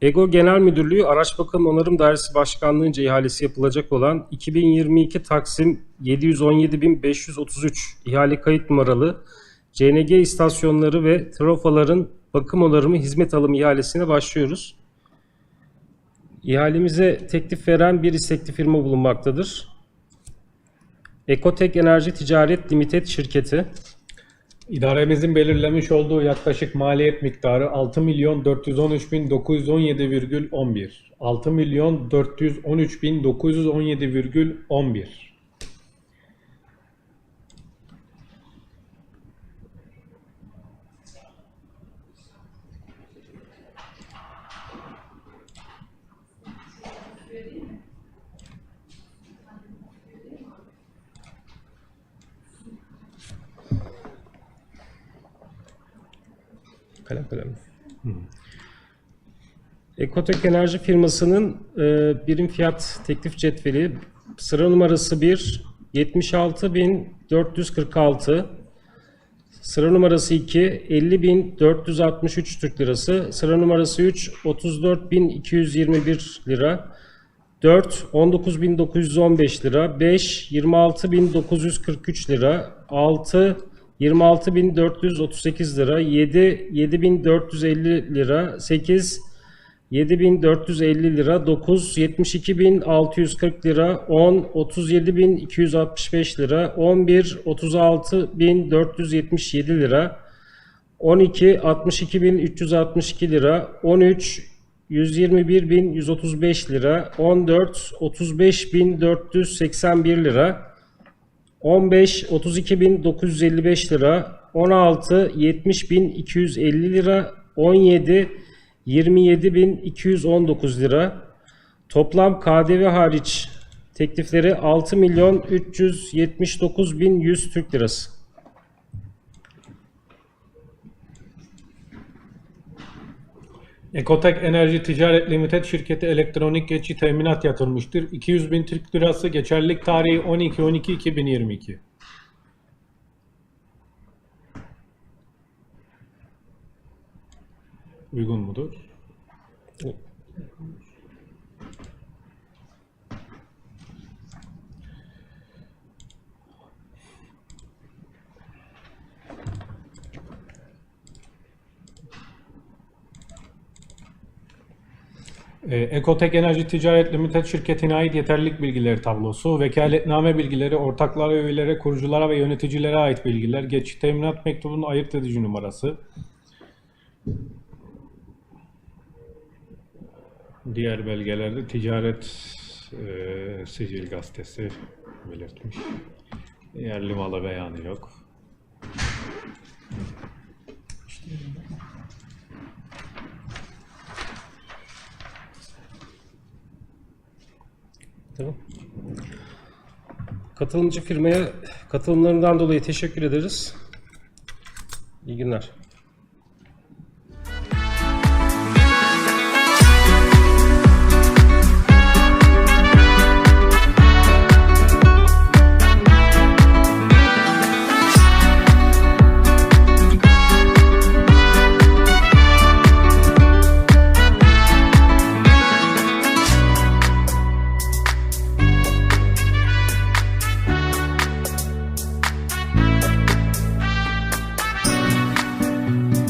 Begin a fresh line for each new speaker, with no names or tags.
EGO Genel Müdürlüğü Araç Bakım Onarım Dairesi Başkanlığı'nca ihalesi yapılacak olan 2022 Taksim 717.533 ihale kayıt numaralı CNG istasyonları ve trafoların bakım onarımı hizmet alımı ihalesine başlıyoruz. İhalemize teklif veren bir istekli firma bulunmaktadır. Ekotek Enerji Ticaret Limited şirketi.
İdaremizin belirlemiş olduğu yaklaşık maliyet miktarı 6 milyon 413 bin 917,11. 6 milyon 413 bin 917,11.
Kalem kalem. Ekotek Enerji firmasının e, birim fiyat teklif cetveli sıra numarası 1 76.446 sıra numarası 2 50.463 Türk Lirası. Sıra numarası 3 34.221 lira. 4 19.915 lira. 5 26.943 lira. 6 26.438 lira 7 7.450 lira 8 7.450 lira 9 72.640 lira 10 37.265 lira 11 36.477 lira 12 62.362 lira 13 121.135 lira 14 35.481 lira 15 32.955 lira 16 70.250 lira 17 27.219 lira toplam KDV hariç teklifleri 6 milyon 379.100 Türk lirası.
Ekotek Enerji Ticaret Limited şirketi elektronik geçici teminat yatırmıştır. 200 bin Türk Lirası geçerlilik tarihi 12-12-2022. Uygun mudur? Ekotek Enerji Ticaret Limited şirketine ait yeterlilik bilgileri tablosu, vekaletname bilgileri, ortaklara, üyelere, kuruculara ve yöneticilere ait bilgiler, geçici teminat mektubunun ayırt edici numarası, diğer belgelerde ticaret e, sicil gazetesi belirtmiş. Yerli malı beyanı yok.
Katılımcı firmaya katılımlarından dolayı teşekkür ederiz. İyi günler.